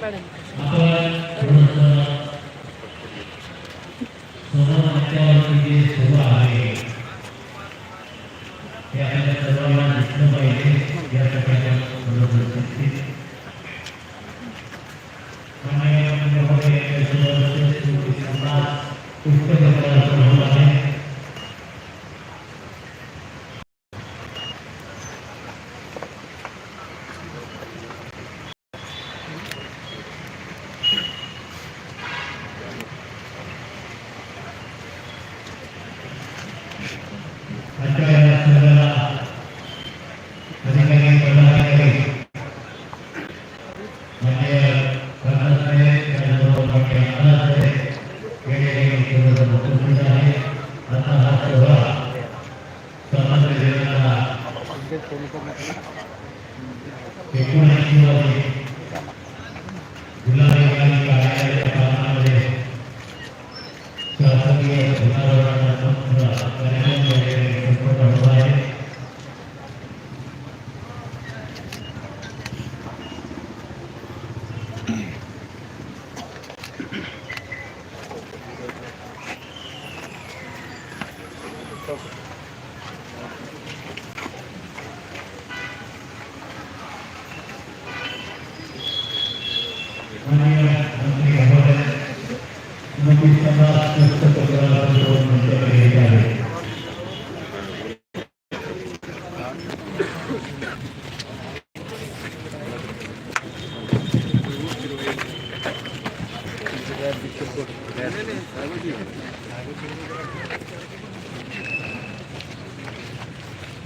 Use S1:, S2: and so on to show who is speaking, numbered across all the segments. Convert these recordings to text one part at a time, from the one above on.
S1: Madam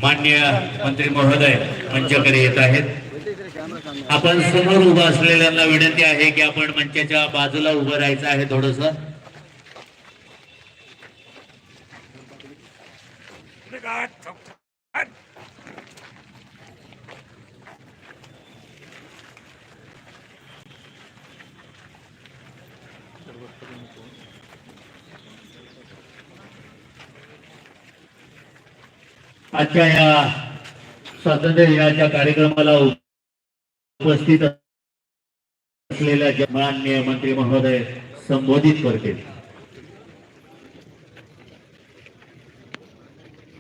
S1: मान्य मंत्री महोदय मंचाकडे येत आहेत. आपण समोर उभं असलेल्यांना विनंती आहे की आपण मंचाच्या बाजूला उभं राहायचं आहे थोडस. आजच्या या स्वातंत्र्य दिनाच्या कार्यक्रमाला उपस्थित असलेल्या मान्य माननीय मंत्री महोदय संबोधित करतील.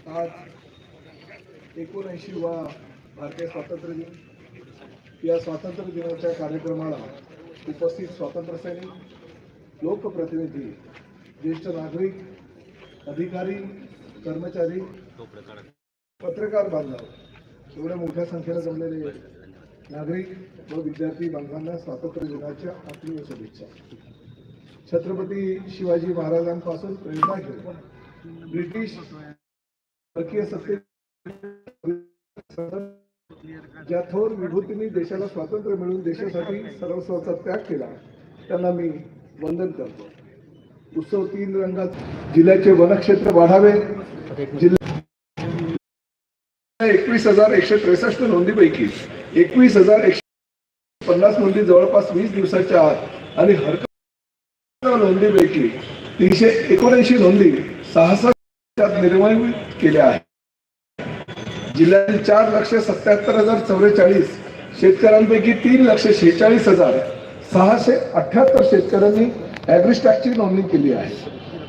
S2: आज एकोणऐंशी वा भारतीय स्वातंत्र्य दिन. या स्वातंत्र्य दिनाच्या कार्यक्रमाला उपस्थित स्वातंत्र्य सैनिक लोकप्रतिनिधी ज्येष्ठ नागरिक अधिकारी कर्मचारी पत्रकार बांधव एवढ्या मोठ्या संख्येला जमलेले नागरिक व विद्यार्थी बांधवांना स्वातंत्र्य दिनाच्या आत्मीय शुभेच्छा. छत्रपती शिवाजी महाराजांपासून प्रेरणा घेऊन ब्रिटिश परकीय सत्ते ज्या थोर विभूतींनी देशाला स्वातंत्र्य मिळून देशासाठी सर्वस्वाचा त्याग केला त्यांना मी वंदन करतो. उत्सव तीन रंगात जिल्ह्याचे वनक्षेत्र वाढावे जिल्हा एकवीस हजार एकशे त्रेसष्ट नोंदीपैकी एकवीस हजार एकशे पन्नास नोंदी जवळपास वीस दिवसाच्या आत आणि हरकत नोंदीपैकी तीनशे एकोणऐंशी नोंदी सहासष्ट त्यात निर्मित केल्या आहेत. जिल्ह्यातील चार लक्ष सत्याहत्तर हजार चौवेचाळीस शेतकऱ्यांपैकी तीन लक्ष शेहेचाळीस हजार सहाशे अठ्याहत्तर शेतकऱ्यांनी ॲग्रिस्टॅकची नोंदणी केली आहे.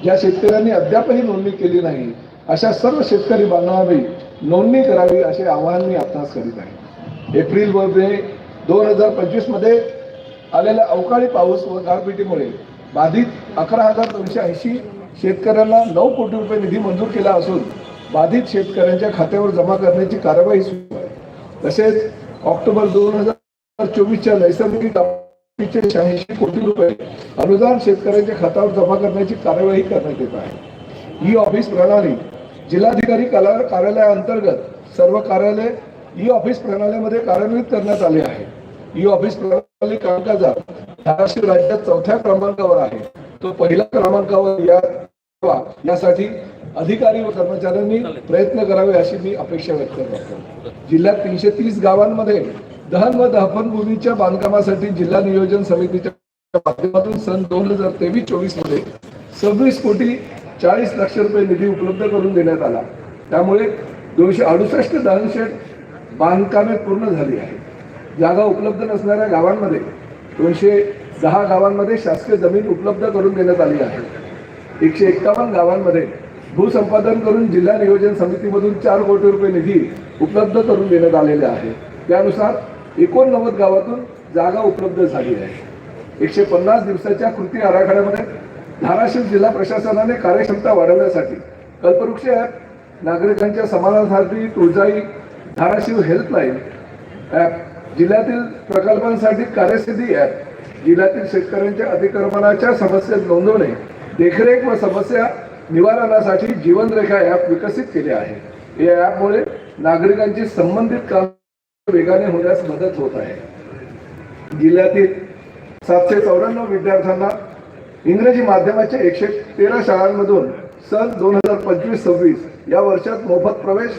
S2: ज्या शेतकऱ्यांनी अद्यापही नोंदणी केली नाही. अशा सर्व शेतकरी बांधवांनी नोंदणी करावी असे आवाहन मी आपणास करीत आहे. एप्रिल व मे दोन हजार पंचवीसमध्ये आलेल्या अवकाळी पाऊस व गारपिटीमुळे बाधित अकरा हजार दोनशे ऐंशी शेतकऱ्यांना नऊ कोटी रुपये निधी मंजूर केला असून बाधित शेतकऱ्यांच्या खात्यावर जमा करण्याची कार्यवाही सुरू आहे. तसेच ऑक्टोबर दोन हजार चोवीसच्या नैसर्गिक शहाऐंशी कोटी रुपये अनुदान शेतकऱ्यांच्या खात्यावर जमा करण्याची कार्यवाही करण्यात येत आहे. ई ऑफिस प्रणाली जिल्हाधिकारी कला कार्यालयाअंतर्गत सर्व कार्यालय ई ऑफिस प्रणालीमध्ये कार्यान्वित करण्यात आले आहे. ई ऑफिस प्रणाली कामकाजात धाराशिव राज्यात चौथ्या क्रमांकावर आहे. तो पहिल्या क्रमांकावर या यासाठी अधिकारी व कर्मचाऱ्यांनी प्रयत्न करावे अशी मी अपेक्षा व्यक्त करतो. जिल्ह्यात तीनशे तीस गावांमध्ये दहन व दहपनभूमीच्या बांधकामासाठी जिल्हा नियोजन समितीच्या माध्यमातून सन दोन हजार तेवीस चोवीसमध्ये सव्वीस कोटी चाळीस लक्ष रुपये निधी उपलब्ध करून देण्यात आला. त्यामुळे दोनशे अडुसष्ट दहनशेड बांधकामे पूर्ण झाली आहेत. जागा उपलब्ध नसणाऱ्या गावांमध्ये दोनशे दहा गावांमध्ये शासकीय जमीन उपलब्ध करून देण्यात आली आहे. एकशे एक्कावन्न गावांमध्ये भूसंपादन करून जिल्हा नियोजन समितीमधून चार कोटी रुपये निधी उपलब्ध करून देण्यात आलेले आहे. त्यानुसार एकोणनव्वद गावातून जागा उपलब्ध झाली आहे. एकशे पन्नास दिवसाच्या कृती आराखड्यामध्ये धाराशिव जिल्हा प्रशासनाने कार्यक्षमता वाढवण्यासाठी कल्पवृक्ष ॲप नागरिकांच्या समाधानासाठी तुळजाई धाराशिव हेल्पलाईन ॲप जिल्ह्यातील प्रकल्पांसाठी कार्यसिद्धी ॲप जिल्ह्यातील शेतकऱ्यांच्या अतिक्रमणाच्या समस्या नोंदवणे देखरेख व समस्या निवारणासाठी जीवनरेखा ॲप विकसित केले आहे. या ॲपमुळे नागरिकांची संबंधित काम वेगाने होण्यास मदत होत आहे. जिल्ह्यातील सातशे चौऱ्याण्णव विद्यार्थ्यांना इंग्रजी माध्यमाच्या एकशे तेरा शाळांमधून सन दोन हजार पंचवीस सव्वीस या वर्षात मोफत प्रवेश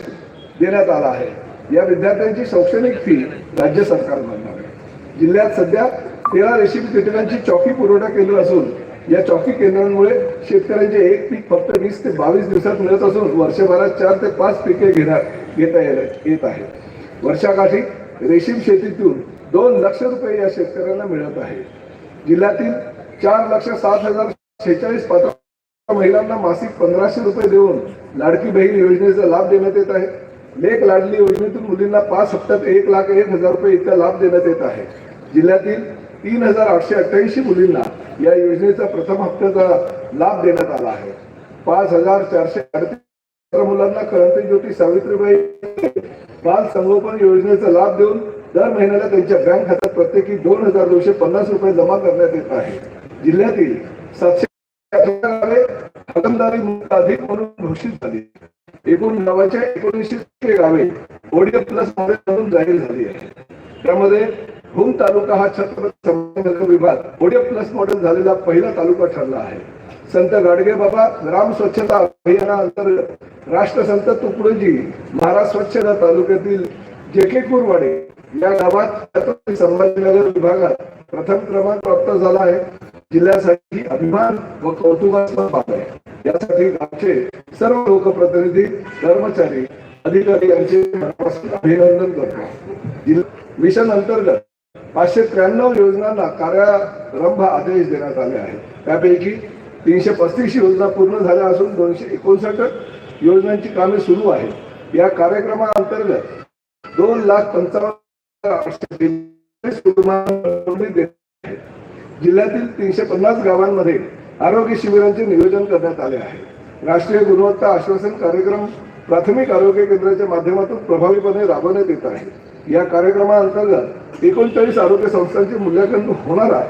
S2: देण्यात आला आहे. या विद्यार्थ्यांची शैक्षणिक फी राज्य सरकार भरणार आहे. जिल्ह्यात सध्या तेरा रेशीम कीटकांची चौकी पुरवठा केंद्र असून या चौकी केंद्रांमुळे शेतकऱ्यांचे एक पीक फक्त वीस ते बावीस दिवसात मिळत असून वर्षभरात चार ते पाच पिके घेण्यात घेता येत येत आहेत वर्षाकाठी रेशीम शेतीतून दोन लक्ष रुपये या शेतकऱ्यांना मिळत आहे. जिल्ह्यातील चार लक्ष सात हजार शेहेचाळीस पात्र महिलांना मासिक पंधराशे रुपये देऊन लाडकी बहीण योजनेचा लाभ देण्यात येत आहे. लेख लाडली योजनेतून मुलींना पाच हप्त्यात एक लाख एक हजार रुपये इतका लाभ देण्यात येत आहे. जिल्ह्यातील तीन हजार आठशे अठ्ठ्याऐंशी मुलींना या योजनेचा प्रथम हप्त्याचा लाभ देण्यात आला आहे. पाच हजार चारशे अडतीस मुलांना क्रांती ज्योती सावित्रीबाई बाल संगोपन योजनेचा लाभ देऊन दर महिन्याला त्यांच्या बँक खात्यात प्रत्येकी दोन हजार दोनशे पन्नास रुपये जमा करण्यात येत आहे. जिल्ह्यातील सातशे अठरा गावे हागमदारी अधिक म्हणून घोषित झाली. एकूण गावाच्या एकोणीसशे गावे ओडीएफ प्लस म्हणून जाहीर झाली आहे. त्यामध्ये भूम तालुका हा छत्रपती विभाग ओडीएफ प्लस मॉडेल झालेला पहिला तालुका ठरला आहे. संत गाडगे बाबा ग्राम स्वच्छता अभियाना अंतर्गत राष्ट्रसंत तुकडोजी महाराज स्वच्छता तालुक्यातील जेकेकुरवाडे या गावात छत्रपती संभाजीनगर विभागात प्रथम क्रमांक प्राप्त झाला आहे. जिल्ह्यासाठी अभिमान व कौतुकास्पद बाब आहे. यासाठी आमचे सर्व लोकप्रतिनिधी कर्मचारी अधिकारी यांचे अभिनंदन करतो. मिशन अंतर्गत पाचशे त्र्याण्णव योजनांना कार्यारंभ आदेश देण्यात आले आहेत. त्यापैकी तीनशे पस्तीस योजना पूर्ण झाल्या असून दोनशे एकोणसाठ योजनांची कामे सुरू आहेत. या कार्यक्रमाअंतर्गत दोन लाख पंचावन्न आठशे जिल्ह्यातील तीनशे पन्नास गावांमध्ये आरोग्य शिबिरांचे नियोजन करण्यात आले आहे. राष्ट्रीय गुणवत्ता आश्वासन कार्यक्रम प्राथमिक आरोग्य केंद्राच्या माध्यमातून प्रभावीपणे राबवण्यात येत आहे. या कार्यक्रमाअंतर्गत एकोणचाळीस आरोग्य संस्थांचे मूल्यांकन होणारा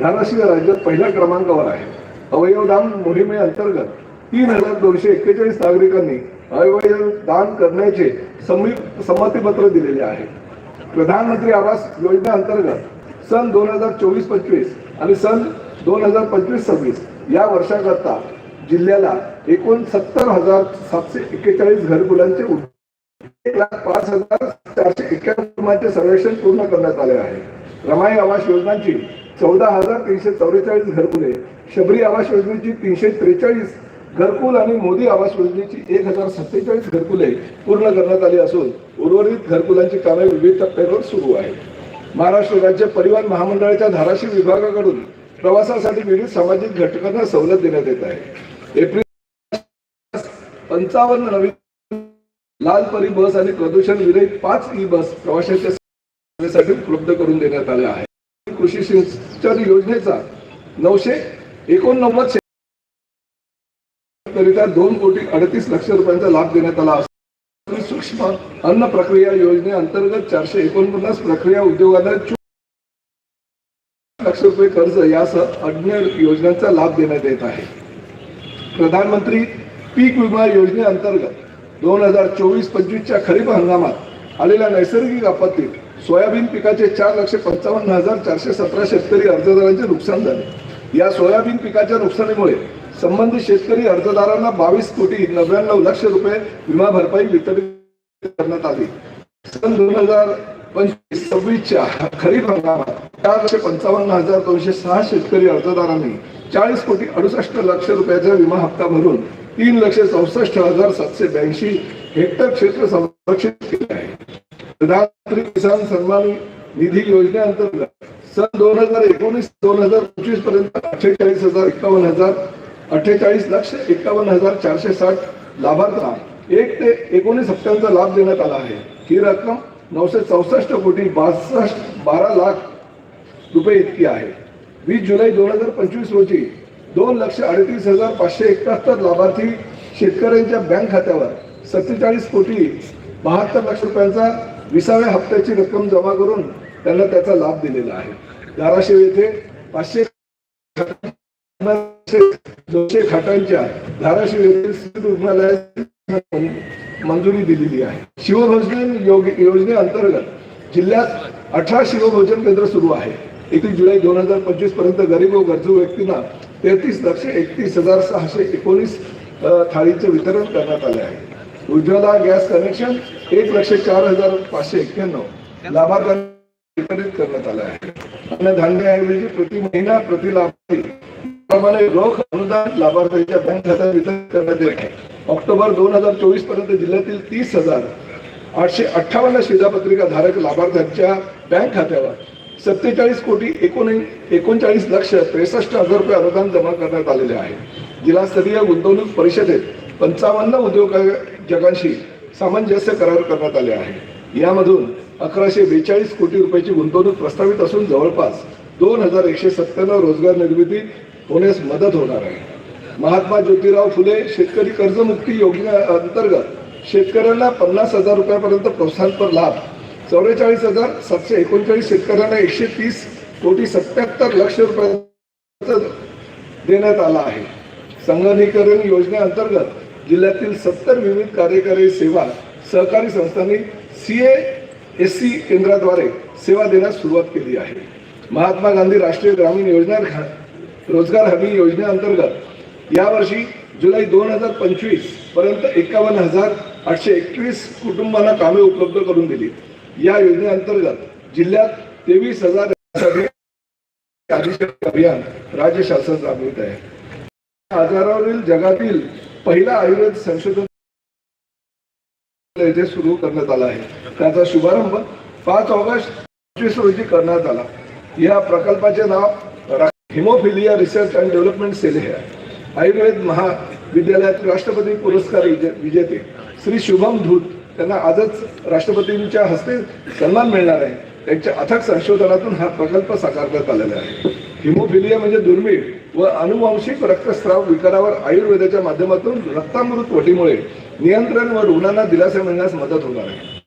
S2: धाराशिव राज्यात पहिल्या क्रमांकावर आहे. अवयवदान मोहिमेअंतर्गत तीन हजार दोनशे एक्केचाळीस नागरिकांनी अवयव दान करण्याचे संमि- संमतीपत्र दिलेले आहे. प्रधानमंत्री आवास योजनेअंतर्गत सन दोन हजार चोवीस पंचवीस आणि सन दोन हजार पंचवीस सव्वीस या वर्षाकरता जिल्ह्याला एकूण सत्तर हजार सातशे एक्केचाळीस घरकुलांचे एक लाख पाच हजार चारशे एक्क्याण्णव सर्वेक्षण पूर्ण करण्यात आले आहे. रमाई आवास योजनांची चौदा हजार तीनशे चौवेचाळीस घरकुले शबरी आवास योजनेची तीनशे त्रेचाळीस घरकुल आणि मोदी आवास योजनेची एक हजार सत्तेचाळीस घरकुले पूर्ण करण्यात आली असून उर्वरित घरकुलांची कामे विविध टप्प्यावर सुरू आहेत. महाराष्ट्र राज्य परिवहन महामंडळाच्या धाराशिव विभागाकडून प्रवासासाठी विविध सामाजिक घटकांना सवलत देण्यात येत आहे. एप्रिल पंचावन्न नवीन लाल परी बस आणि प्रदूषण विरहित पाच ई बस प्रवाशांच्या सेवेसाठी उपलब्ध करून देण्यात आल्या आहेत. कृषी सिंचन योजनेचा नऊशे एकोणनव्वद करिता दोन कोटी अडतीस लक्ष रुपयांचा लाभ देण्यात आला सूक्ष्म अन्न प्रक्रिया योजनेअंतर्गत चारशे एकोणपन्नास प्रक्रिया उद्योगांना लक्ष रुपये कर्ज यासह अन्य योजनांचा लाभ देण्यात येत आहे. प्रधानमंत्री पीक विमा योजनेअंतर्गत दोन हजार चोवीस पंचवीसच्या खरीप हंगामात आलेल्या नैसर्गिक आपत्तीत सोयाबीन पिकाचे चार लक्ष पंचावन्न हजार चारशे सतरा शेतकरी अर्जदारांचे नुकसान झाले. या सोयाबीन पिकाच्या नुकसानीमुळे संबंधित शेतकरी अर्जदारांना बावीस कोटी नव्याण्णव लक्ष रुपये विमा भरपाई वितरित करण्यात आली. सन दोन हजार पंचवीस सव्वीसच्या खरीप हंगामात चार लक्ष पंचावन्न हजार दोनशे सहा शेतकरी अर्जदारांनी चाळीस कोटी अडुसष्ट लक्ष रुपयाचा विमा हप्ता भरून तीन लक्ष चौसष्ट हजार सातशे ब्याऐंशी हेक्टर क्षेत्र संरक्षित केले आहे. प्रधानमंत्री किसान सन्मान निधी योजनेअंतर्गत सन दोन हजार एकोणीस दोन हजार पंचवीसपर्यंत अठ्ठेचाळीस हजार एकावन्न हजार अठ्ठेचाळीस लक्ष एकावन्न हजार चारशे साठ लाभार्थ्यांना एक ते एकोणीस हप्त्यांचा लाभ देण्यात आला आहे. ही रक्कम नऊशे चौसष्ट कोटी बासष्ट बारा लाख रुपये इतकी आहे. वीस जुलै दोन हजार पंचवीस रोजी दोन लक्ष अडतीस हजार पाचशे एकाहत्तर लाभार्थी शेतकऱ्यांच्या बँक खात्यावर सत्तेचाळीस कोटी बहात्तर लक्ष रुपयांचा विसाव्या हप्त्याची रक्कम जमा करून त्यांना त्याचा लाभ दिलेला आहे. धाराशिव येथे पाचशे दोनशे खाटांच्या धाराशिव येथील रुग्णालयात मंजुरी दिलेली आहे. शिवभोजन योजनेअंतर्गत जिल्ह्यात अठरा शिवभोजन केंद्र सुरू आहे. एकतीस जुलै दोन हजार पंचवीसपर्यंत गरीब व गरजू व्यक्तींना तेहतीस लक्ष एकतीस हजार सहाशे एकोणीस थाळीचे वितरण करण्यात आले आहे. उज्ज्वला गॅस कनेक्शन एक लक्ष चार हजार पाचशे एक्क्याण्णव लाभार्थ्यांना वितरित करण्यात आलं आहे. अन्नधान्याऐवजी प्रति महिना प्रति लाभार्थी प्रमाणे रोख अनुदान लाभार्थ्यांच्या बँक खात्यात वितरित करण्यात येत आहे. ऑक्टोबर दोन हजार चोवीसपर्यंत जिल्ह्यातील तीस हजार आठशे अठ्ठावन्न शिधापत्रिका धारक लाभार्थ्यांच्या बँक खात्यावर सत्तेचाळीस कोटी एकोण एकोणचाळीस लक्ष त्रेसष्ट हजार रुपये अनुदान जमा करण्यात आलेले आहे. जिल्हास्तरीय गुंतवणूक परिषदेत पंचावन्न उद्योजकांशी सामंजस्य करार करण्यात आले आहे. यामधून अकराशे बेचाळीस कोटी रुपयाची गुंतवणूक प्रस्तावित असून जवळपास दोन हजार एकशे सत्त्याण्णव रोजगार निर्मिती होण्यास मदत होणार आहे. महात्मा ज्योतिराव फुले शेतकरी कर्जमुक्ती योजनेअंतर्गत शेतकऱ्यांना पन्नास हजार रुपयापर्यंत प्रोत्साहनपर लाभ. चौवेचाळीस हजार सातशे एकोणचाळीस शेतकऱ्यांना एकशे तीस कोटी सत्याहत्तर लक्ष रुपयांचा देण्यात आला आहे. संगणकीकरण योजनेअंतर्गत जिल्ह्यातील सत्तर विविध कार्यकारी सेवा सहकारी संस्थांनी सी एस सी केंद्राद्वारे सेवा देण्यास सुरुवात केली आहे. महात्मा गांधी राष्ट्रीय ग्रामीण योजना रोजगार हमी योजनेअंतर्गत यावर्षी जुलै दोन हजार पंचवीसपर्यंत एकावन्न हजार आठशे एकवीस कुटुंबांना कामे उपलब्ध करून दिली. या योजनेअंतर्गत जिल्ह्यात तेवीस हजार अभियान राज्य शासन राबवित आहे. आजारावरील जगातील पहिला आयुर्वेद संशोधन येथे सुरू करण्यात आला आहे. त्याचा शुभारंभ पाच ऑगस्ट पंचवीस रोजी करण्यात आला. या प्रकल्पाचे नाव hemophilia research and development cell हे आहे आयुर्वेद महाविद्यालयात राष्ट्रपती पुरस्कार विजेते श्री शुभम धूत त्यांना आजच राष्ट्रपतींच्या हस्ते सन्मान मिळणार आहे. त्यांच्या अथक संशोधनातून हा प्रकल्प साकारण्यात आलेला आहे. हिमोफिलिया म्हणजे दुर्मिळ व अनुवांशिक रक्तस्राव विकारावर आयुर्वेदाच्या माध्यमातून रक्तामृत वटीमुळे नियंत्रण व रुग्णांना दिलासा मिळण्यास मदत होणार आहे.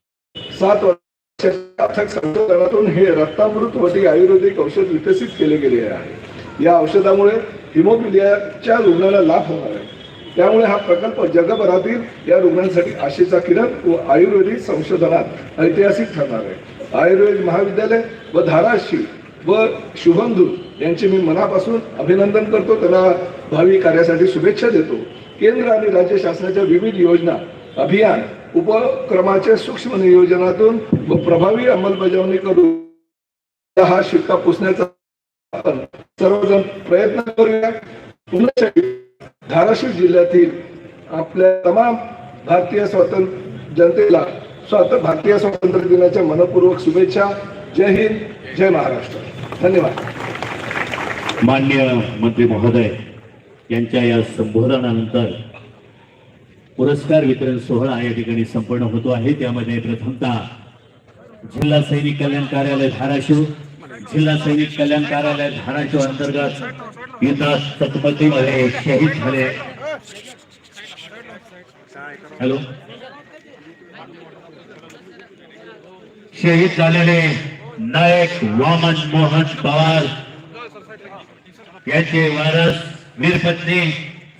S2: सात वर्षाच्या अथक संशोधनातून हे रक्तामृत वटी आयुर्वेदिक औषध विकसित केले गेले आहे. या औषधामुळे हिमोफिलियाच्या रुग्णाला लाभ होणार आहे. त्यामुळे हा प्रकल्प जगभरातील या रुग्णांसाठी आशेचा किरण व आयुर्वेदिक संशोधनात ऐतिहासिक ठरणार आहे. आयुर्वेद महाविद्यालय व धाराशी व शुभमधू यांचे मी मनापासून अभिनंदन करतो. त्यांना भावी कार्यासाठी शुभेच्छा देतो. केंद्र आणि राज्य शासनाच्या विविध योजना अभियान उपक्रमाच्या सूक्ष्म नियोजनातून व प्रभावी अंमलबजावणी करून हा शिक्का पुसण्याचा सर्वजण प्रयत्न करूया. पुन्हा धाराशिव जिल्ह्यातील आपल्या तमाम भारतीय स्वातंत्र्य जनतेला स्वात भारतीय स्वातंत्र्य दिनाच्या मनपूर्वक शुभेच्छा. जय हिंद जय महाराष्ट्र. धन्यवाद.
S1: मान्य मंत्री महोदय यांच्या या संबोधनानंतर पुरस्कार वितरण सोहळा या ठिकाणी संपन्न होतो आहे. त्यामध्ये प्रथमतः जिल्हा सैनिक कल्याण कार्यालय धाराशिव जिल्हा सैनिक कल्याण कार्यालय धाराशिव अंतर्गत येतात चकमकीमध्ये शहीद झाले. हॅलो? शहीद झालेले नायक वामन मोहन पवार यांचे वारस वीरपत्नी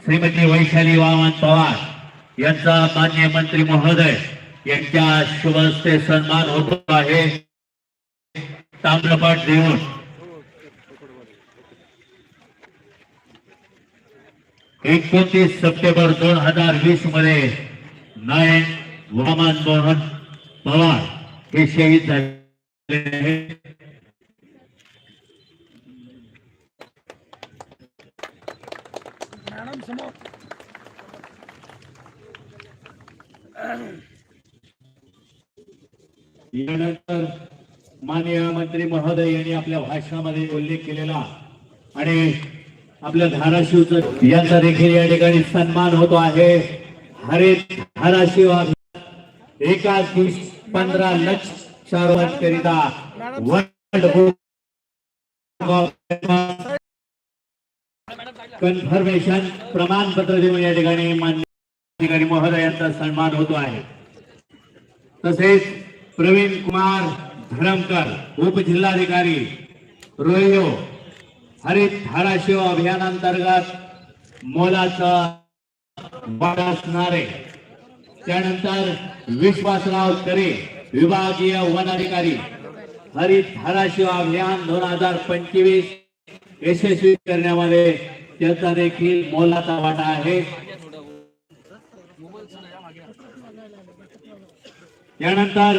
S1: श्रीमती वैशाली वामन पवार यांचा मान्य मंत्री महोदय यांच्या शुभ हस्ते सन्मान होतो आहे. ताम्रपाठ देऊन एकोणतीस सप्टेंबर दोन हज़ार वीस मध्ये नायक वामन मोहन पवार हे शहीद झाले. यानंतर माननीय मंत्री महोदय यांनी आपल्या भाषणामध्ये उल्लेख केलेला आणि आपल्या धाराशिवचं यांचा देखील या ठिकाणी सन्मान होतो आहे. हरे धाराशिव एकाच पंधरा लक्ष करिता वर्ल्ड कन्फर्मेशन प्रमाणपत्र देऊन या ठिकाणी मान्य ठिकाणी महोदयांचा सन्मान होतो आहे. तसेच प्रवीण कुमार धरमकर उपजिल्हाधिकारी रोयो हरित धाराशिव अभियानांतर्गत मोलाचं वाट असणारे. त्यानंतर विश्वासराव तरे विभागीय वन अधिकारी हरित धाराशिव अभियान दोन हजार पंचवीस यशस्वी करण्यामध्ये त्याचा देखील मोलाचा वाटा आहे. त्यानंतर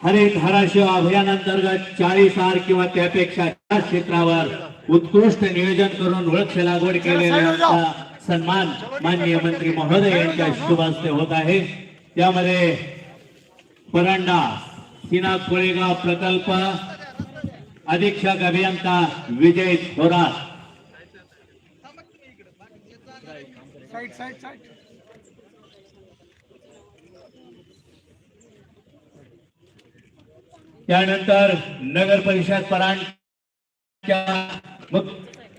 S1: हरित धाराशिव अभियानांतर्गत चाळीस आर किंवा त्यापेक्षा जास्त क्षेत्रावर उत्कृष्ट नियोजन करून वृक्ष लागवड केलेल्यांचा सन्मान माननीय मंत्री महोदय यांच्या शुभ हस्ते होत आहे. त्यामध्ये परांडा सीना कोळेगाव प्रकल्प अधीक्षक अभियंता विजय थोरात. त्यानंतर नगर परिषद परांच्या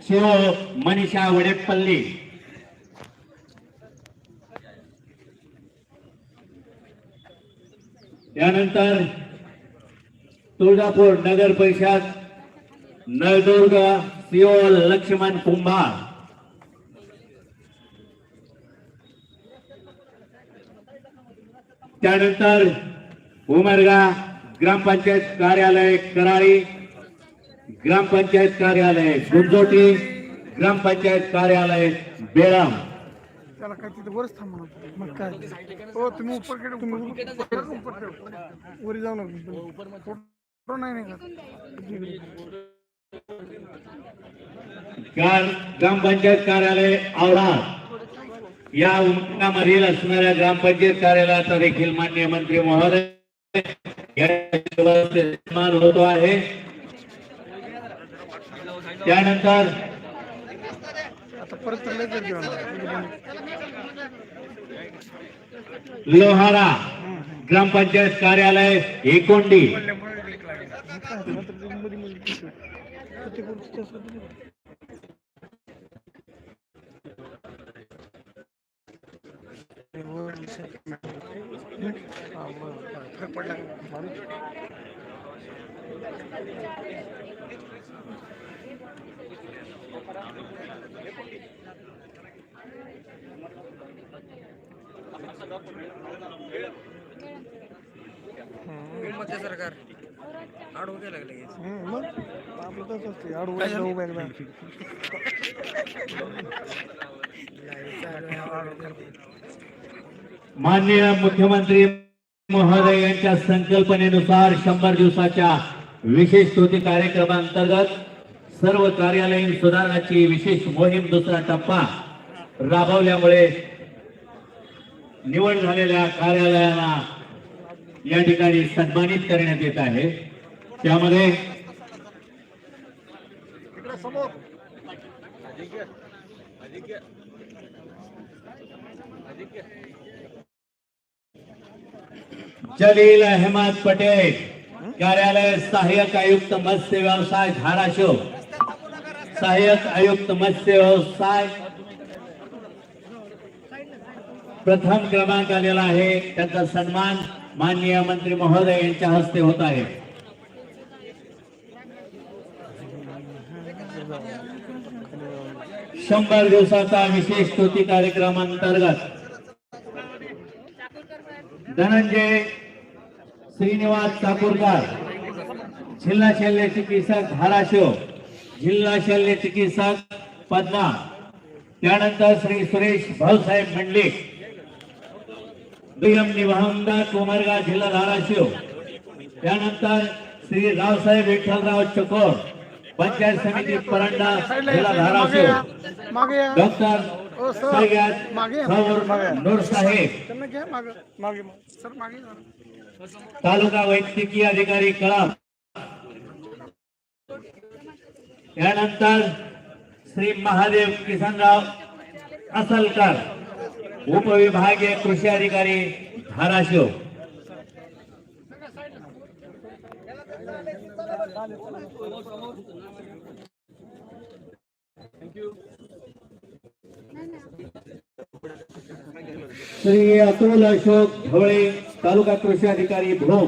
S1: शिव मनीषा वडेपल्ली. त्यानंतर तुळजापूर नगर परिषद नळदुर्ग सीओ लक्ष्मण कुंभार. त्यानंतर उमरगा ग्रामपंचायत कार्यालय कराळी ग्रामपंचायत कार्यालय गुंजोटी ग्रामपंचायत कार्यालय बेळाम
S3: त्याला काय तिथे वरच थांबणार होतं. मग काय? हो तुम्ही उपरकडे उपरकडे उपरकडे वरी जाऊ नका फोटो नाही नाही
S1: कार- ग्रामपंचायत कार्यालय आवडा या उपक्रमामधील असणाऱ्या ग्रामपंचायत कार्यालयाचा देखील मान्य मंत्री महोदय यांच्या हस्ते होतो आहे. त्यानंतर लोहारा ग्रामपंचायत कार्यालय एकोंडी
S3: मग काय नंतर ते मध्ये मध्ये तिथे. तर ते करून तिथे असं तिथे. ते वर विषय. हा, बरं, बरं. फरक पडला.
S4: मध्य सरकार आडवं गेलं लगेच
S3: हम्म, मग आपलं तसं असते आडवं जाऊ एकदा
S1: माननीय मुख्यमंत्री महोदय यांच्या संकल्पनेनुसार शंभर दिवसाच्या विशेष कृती कार्यक्रमांतर्गत सर्व कार्यालयीन सुधारणाची विशेष मोहीम दुसरा टप्पा राबवल्यामुळे निवड झालेल्या कार्यालयाला या ठिकाणी सन्मानित करण्यात येत आहे. त्यामध्ये जलील अहमद पटेल कार्यालय सहाय्यक आयुक्त मत्स्य व्यवसाय धाराशिव सहाय्यक आयुक्त मत्स्य व्यवसाय प्रथम क्रमांक आलेला आहे. त्याचा सन्मान माननीय मंत्री महोदय यांच्या हस्ते होत आहे. शंभर दिवसाचा विशेष कृती कार्यक्रमांतर्गत धनंजय श्रीनिवास चाकूरकर. जिल्हा शल्य चिकित्सक धाराशिव. जिल्हा शल्य चिकित्सक पद्मा. त्यानंतर श्री सुरेश भाऊसाहेब मंडलिक. दुय्यम निबंधक उमरगा जिल्हा धाराशिव. त्यानंतर श्री रावसाहेब विठ्ठलराव चकोर. पंचायत समिती परंडा जिल्हा धाराशिव. डॉक्टर. सय्यद
S3: मागे या.
S1: सौर
S3: मागे या.
S1: नूर साहेब
S3: त्यांना घ्या मागे मागे सर मागे जा.
S1: तालुका वैद्यकीय अधिकारी कळम यानंतर श्री महादेव किसनराव असलकर उपविभागीय कृषी अधिकारी धाराशिव श्री अतुल अशोक ढवळे तालुका कृषी अधिकारी भ्रम